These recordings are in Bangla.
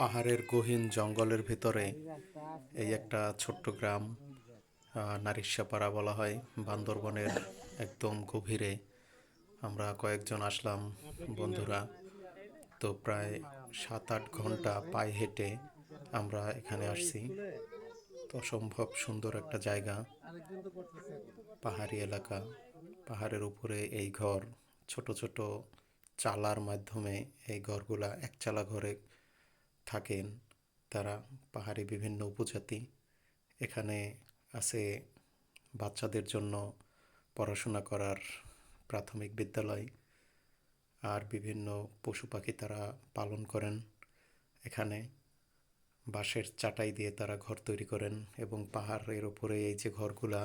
পাহাড়ের গহীন জঙ্গলের ভিতরে এই একটা ছোট্ট গ্রাম আহ, নারিশ্যাপাড়া বলা হয়। বান্দরবনের একদম গভীরে আমরা কয়েকজন আসলাম বন্ধুরা। তো প্রায় সাত আট ঘণ্টা পায়ে হেঁটে আমরা এখানে আসছি। তো অসম্ভব সুন্দর একটা জায়গা পাহাড়ি এলাকা। পাহাড়ের উপরে এই ঘর ছোট ছোট চালার মাধ্যমে এই ঘরগুলা একচালা ঘরে থাকেন। তারা পাহাড়ি বিভিন্ন উপজাতি। এখানে আছে বাচ্চাদের জন্য পড়াশোনা করার প্রাথমিক বিদ্যালয়। আর বিভিন্ন পশু পাখি তারা পালন করেন। এখানে বাঁশের চাটাই দিয়ে তারা ঘর তৈরি করেন এবং পাহাড়ের উপরে এই যে ঘরগুলা,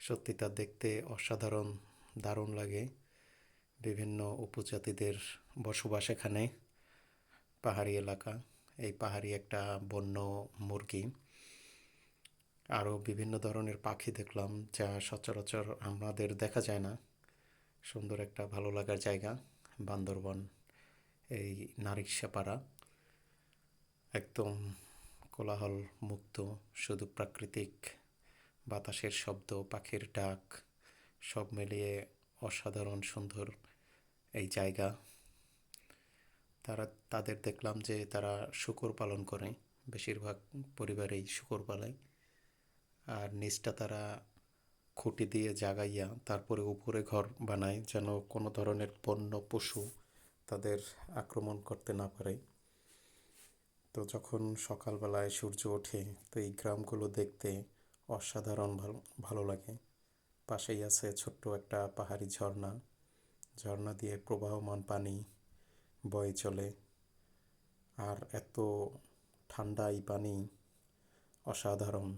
সত্যি তা দেখতে অসাধারণ, দারুণ লাগে। বিভিন্ন উপজাতিদের বসবাস এখানে পাহাড়ি এলাকা। এই পাহাড়ি একটা বন্য মুরগি। আরও বিভিন্ন ধরনের পাখি দেখলাম যা সচরাচর আমাদের দেখা যায় না। সুন্দর একটা ভালো লাগার জায়গা, বান্দরবন, এই নারিকশাপাড়া একদম কোলাহল মুক্ত শুধু প্রাকৃতিক বাতাসের শব্দ, পাখির ডাক, সব মিলিয়ে অসাধারণ সুন্দর এই জায়গা। তারা, তাদের দেখলাম যে তারা শুকর পালন করে, বেশিরভাগ পরিবারেই শুকর পালায় আর নিচটা তারা খুঁটি দিয়ে জাগাইয়া তারপরে উপরে ঘর বানায়, যেন কোনো ধরনের বন্য পশু তাদের আক্রমণ করতে না পারে। তো যখন সকালবেলায় সূর্য ওঠে, তো এই গ্রামগুলো দেখতে অসাধারণ ভালো ভালো লাগে। পাশেই আছে ছোট্ট একটা পাহাড়ি ঝর্ণা। ঝর্ণা দিয়ে প্রবাহমান পানি বয়ে চলে। আর এত ঠান্ডা এই পানি অসাধারণ।